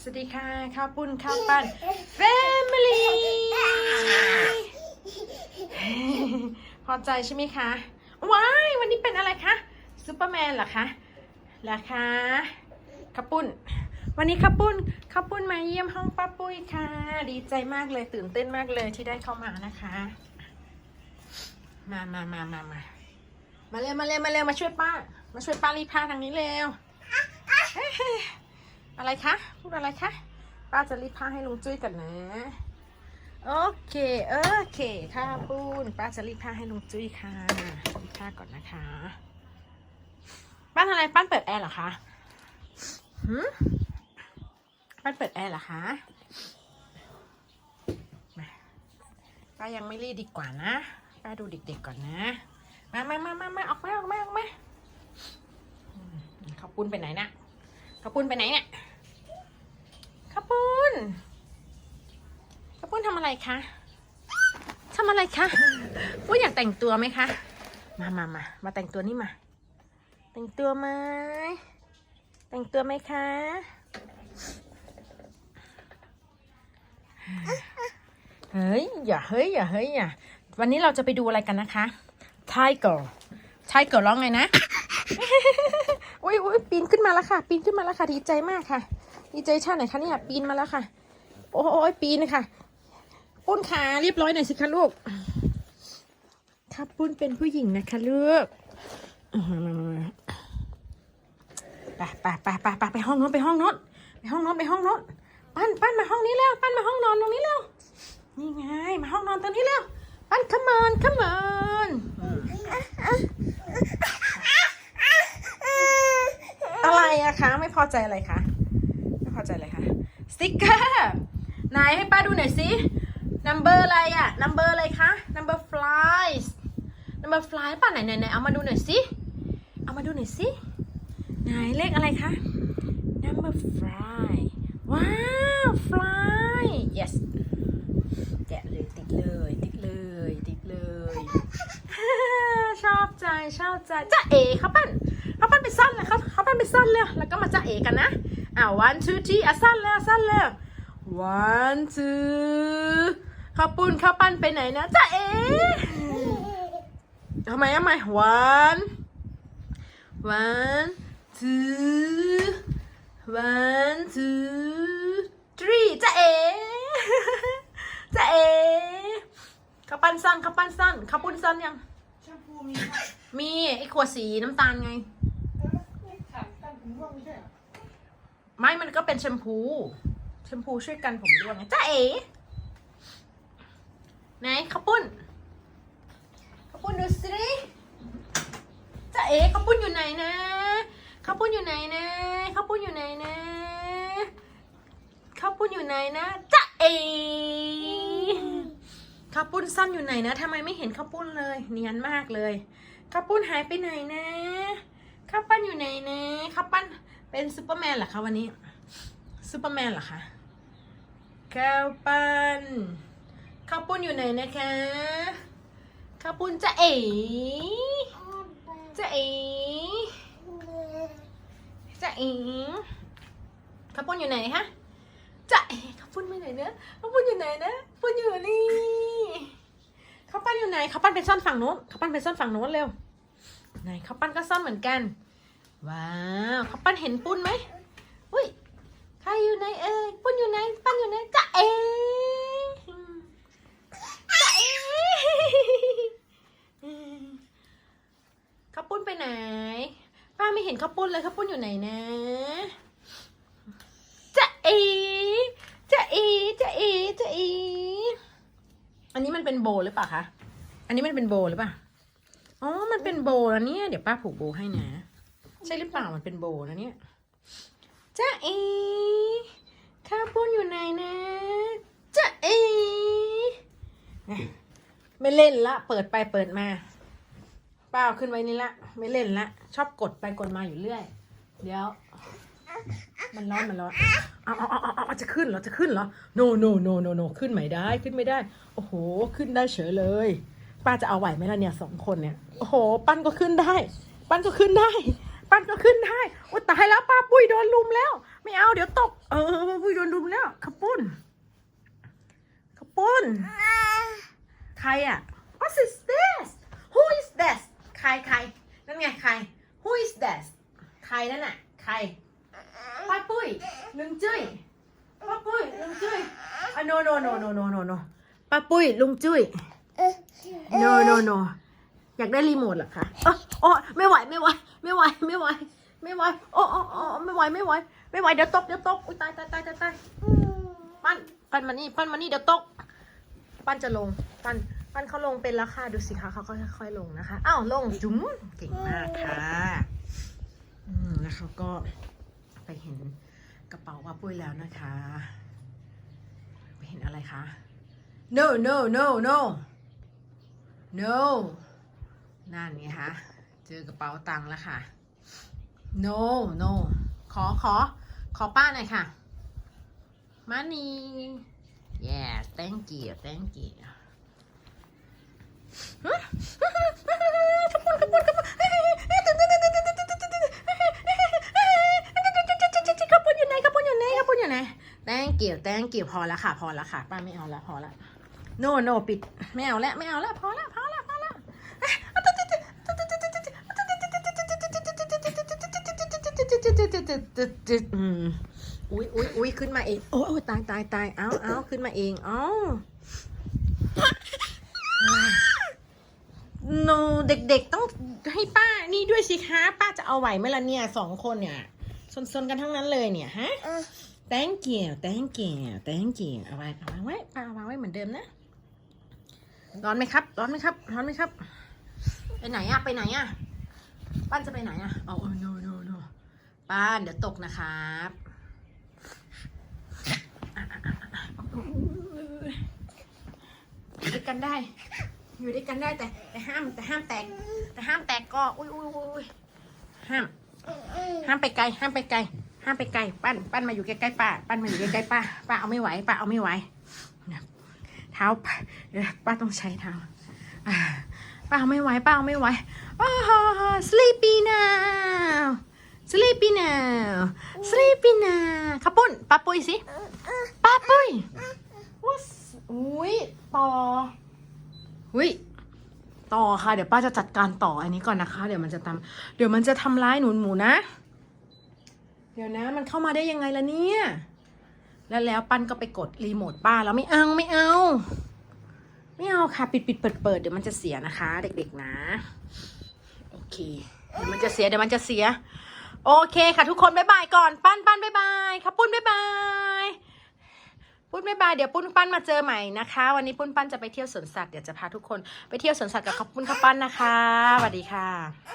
สวัสดีค่ะข้าวปุ้นข้าวปั้น Family พอใจใช่ไหมคะ ว้าย วันนี้เป็นอะไรคะซูเปอร์แมนเหรอคะเหรอคะข้าวปุ้น วันนี้ข้าวปุ้นข้าวปุ้นมาเยี่ยมห้องป้าปุ้ยค่ะ ดีใจมากเลยตื่นเต้นมากเลยที่ได้เข้ามานะคะ มามามามามามาเร็วมาเร็วมาเร็วมาช่วยป้า มาช่วยป้ารีผ้าทางนี้เร็ว อะไรคะ พูดอะไรคะ ป้าจะรีดผ้าให้ลุงจุ้ยกันนะ โอเค โอเคค่ะปูนป้าจะรีดผ้าให้ลุงจุ้ยค่ะรีดผ้าก่อนนะคะป้านอะไรป้านเปิดแอร์เหรอคะหืมป้านเปิดแอร์เหรอคะป้ายังไม่รีดดีกว่านะ ป้าดูเด็กๆก่อนนะ มามามามามาออกมาออกมาออกมาข้าปุ้นไปไหนนะข้าปุ้นไปไหนเนี่ย ปุ้นข้าวปุ้นทำอะไรคะทำอะไรคะปุ้นอยากแต่งตัวไหมคะ มามามามาแต่งตัวนี่มา แต่งตัวไหมแต่งตัวไหมคะเฮ้ยอย่าเฮ้ยอย่าเฮ้ยอย่าวันนี้เราจะไปดูอะไรกันนะคะ Tiger Tiger ร้องไงนะ อุ้ยอุ้ยปีนขึ้นมาแล้วค่ะ ปีนขึ้นมาแล้วค่ะดีใจมากค่ะ ดีใจชาติไหนคะเนี่ยปีนมาแล้วค่ะ โอ้ยปีนค่ะปุ้นขาเรียบร้อยหน่อยสิคะลูกครับปุ้นเป็นผู้หญิงนะคะลูกไปไปไปไปไปไปห้องโน้นไปห้องโน้นไปห้องโน้นไปห้องโน้นปั้นปั้นมาห้องนี้แล้วปั้นมาห้องนอนตรงนี้แล้วนี่ไงมาห้องนอนตรงนี้แล้วปั้น come on come on อะไรอะคะ ไม่พอใจอะไรคะไม่พอใจอะไรคะสติกเกอร์ ไหนให้ป้าดูหน่อยสิ number อะไรอะ number อะไรคะ number flies number fly ป่ะไหนไหนไหนเอามาดูหน่อยสิ เอามาดูหน่อยสิ ไหนเลขอะไรคะ number fly ว้าว fly yes แกะเลยติดเลยติดเลยติดเลย ชอบใจชอบใจจ้าเอเขาปั้นเขาปั้นไปสั้นเลยเขาเขาปั้นไปสั้นเลยแล้วก็มาจ้าเอกันนะอ่า one two three อะสั้นเลยสั้นเลย one two เขาปุ้นเขาปั้นไปไหนนะจ้าเอทำไมทำไม one one two one two three จ้าเอจ้าเอเขาปั้นสั้นเขาปั้นสั้นเขาปุ้นสั้นยังแชมพูมีไหมมีไอ้ขวดสีน้ำตาลไงไม่ขัดกันผมว่าไม่ใช่เหรอ ไม่มันก็เป็นแชมพูแช มพูช่วยกันผมร่วงจ้าเอ๋ไหนข้าวปุ้นข้าวปุ้นดูสิจ้าเอ๋ข้าวปุ้นอยู่ไหนนะข้าวปุ้นอยู่ไหนนะข้าวปุ้นอยู่ไหนนะข้าวปุ้นอยู่ไหนนะจ้าเอ๋ข้าวปุ้นสั้นอยู่ไหนนะทำไมไม่เห็นข้าวปุ้นเลย เนียนมากเลยข้าวปุ้นหายไปไหนนะข้าวปั้นอยู่ไหนนะข้าวปั้นเป็นซูเปอร์แมนเหรอคะวันนี้ซูเปอร์แมนเหรอคะ ข้าวปั้นข้าวปุ้นอยู่ไหนนะคะข้าวปุ้นจะเอ๋จะเอ๋จะเอ๋ข้าวปุ้นอยู่ไหนคะจะเอ๋ข้าวปุ้นไปไหนเนะข้าวปุ้นอยู่ไหนนะปุ้นอยู่นี่ข้าวปั้นอยู่ไหนข้าวปั้นไปซ่อนฝั่งโน้นข้าวปั้นไปซ่อนฝั่งโน้นเร็วไหนข้าวปั้นก็ซ่อนเหมือนกัน ว้าวข้าวปั้นเห็นปุ้นไหม อยู่ไหนเอ่ยปุ้นอยู่ไหนปั้นอยู่ไหนจะเอ๋จะเอ๋ข้าวปุ้นไปไหน ป้าไม่เห็นข้าวปุ้นเลยข้าวปุ้นอยู่ไหนนะจะเอ๋จะเอ๋จะเอ๋จะเอ๋อันนี้มันเป็นโบหรือเปล่าคะ อันนี้มันเป็นโบหรือเปล่า อ๋อ มันเป็นโบว์แล้วเนี่ย เดี๋ยวป้าผูกโบให้นะ ใช่หรือเปล่า มันเป็นโบนะเนี่ย จ้าเอข้าปุ้นอยู่ไหนนะจ้าเอไม่เล่นละ เปิดไปเปิดมาป้าเอาขึ้นไว้นี่ละ ไม่เล่นละ ชอบกดไปกดมาอยู่เรื่อย เดี๋ยว มันร้อนมันร้อนเอาเอาเอาเอาเอาจะขึ้นเหรอ จะขึ้นเหรอ no no no no no ขึ้นไม่ได้ขึ้นไม่ได้ โอ้โห ขึ้นได้เฉยเลย ป้าจะเอาไหวไหมล่ะเนี่ยสองคนเนี่ย โอ้โห ปั้นก็ขึ้นได้ ปั้นก็ขึ้นได้ันก็ขึ้นได้โอ้ตายแล้วป้าปุ้ยโดนลุมแล้ว ไม่เอาเดี๋ยวตก เออป้าปุ้ยโดนลุมแล้วขปุ้นขปุ้นใครอะ What is this Who is this ใครใครนั่นไงใคร Who is this ใครนั่นน่ะใครป้าปุ้ยลุงจุ้ยป้าปุ้ยลุงจุ้ยอะ no no no no no no no ป้าปุ้ยลุงจุ้ย no no no อยากได้รีโมทหรอคะอ๋อไม่ไหวไม่ไหว ไม่ไหวไม่ไหวไม่ไหวโอ้โอ้โอ้ไม่ไหวไม่ไหวไม่ไหวเดี๋ยวตกเดี๋ยวตกอุ้ยตายตายตายตายตายปั้นปั้นมานี่ปั้นมานี่เดี๋ยวตก ปั้นจะลง ปั้นปั้นเขาลงเป็นแล้วค่ะดูสิคะเขาค่อยๆลงนะคะอ้าวลงจุ๋มเก่งมากค่ะแล้วเขาก็ไปเห็นกระเป๋าว่าปุ้ยแล้วนะคะ ไปเห็นอะไรคะ no no no no no นั่นไงคะ เจอกระเป๋าตังค์แล้วค่ะ no no ขอขอ ขอป้าหน่อยค่ะมานี่ yeah thank you thank you ขบคุณขบคุณขบคุณขบคุณอยู่ไหนขบคุณอยู่ไหนขบคุณอยู่ไหน thank you thank you พอแล้วค่ะ พอแล้วค่ะ ป้าไม่เอาแล้วพอแล้ว no no ปิด ไม่เอาแล้วไม่เอาแล้วพอ อืมอุ้ยอุ้ยอุ้ยขึ้นมาเอง โอ้ยตายตายตายเอาเอาขึ้นมาเองเอ้าโนเด็กๆต้องให้ป้านี่ด้วยสิคะ ป้าจะเอาไหวไหมล่ะเนี่ยสองคนเนี่ยซนๆกันทั้งนั้นเลยเนี่ยฮะ thank you thank you thank you เอาไว้เอาวางไว้ป้าเอาวางไว้เหมือนเดิมนะร้อนไหมครับ ร้อนไหมครับ ร้อนไหมครับ ไปไหนอะไปไหนอะป้านจะไปไหนอะอ๋อ no no no ป้านเดี๋ยวตกนะครับอยู่ด้วยกันได้ อยู่ด้วยกันได้แต่ แต่ห้ามแต่ห้ามแตก แต่ห้ามแตกก็อุ้ยอุ้ยอุ้ยอุ้ยห้าม ห้ามไปไกล ห้ามไปไกล ห้ามไปไกล ปั้น ปั้นมาอยู่ใกล้ๆป้า ปั้นมาอยู่ใกล้ๆป้า ป้าเอาไม่ไหว ป้าเอาไม่ไหว เท้าป้าต้องใช้เท้าอ่าป้าเอาไม่ไหว ป้าเอาไม่ไหวอ้าว sleepy now sleepy now sleepy now ข้าวปุ้นป้าปุ้ยสิป้าปุ้ยว้าอุ้ยต่ออุ้ยต่อค่ะ เดี๋ยวป้าจะจัดการต่ออันนี้ก่อนนะคะ เดี๋ยวมันจะทำเดี๋ยวมันจะทำร้ายหนูหมูนะ เดี๋ยวนะ มันเข้ามาได้ยังไงล่ะเนี่ย แล้วแล้วปั้นก็ไปกดรีโมทป้าแล้วไม่เอาไม่เอาไม่เอาค่ะ ปิดปิดเปิดเปิดเดี๋ยวมันจะเสียนะคะ เด็กๆนะ โอเค เดี๋ยวมันจะเสียเดี๋ยวมันจะเสีย โอเคค่ะทุกคนบ๊ายบายก่อนปั้นปั้นบ๊ายบายครับปุ้นบ๊ายบายปุ้นบ๊ายบายเดี๋ยวปุ้นปั้นมาเจอใหม่นะคะ วันนี้ปุ้นปั้นจะไปเที่ยวสวนสัตว์เดี๋ยวจะพาทุกคนไปเที่ยวสวนสัตว์กับขอบปุ้นข้าปั้นนะคะสวัสดีค่ะ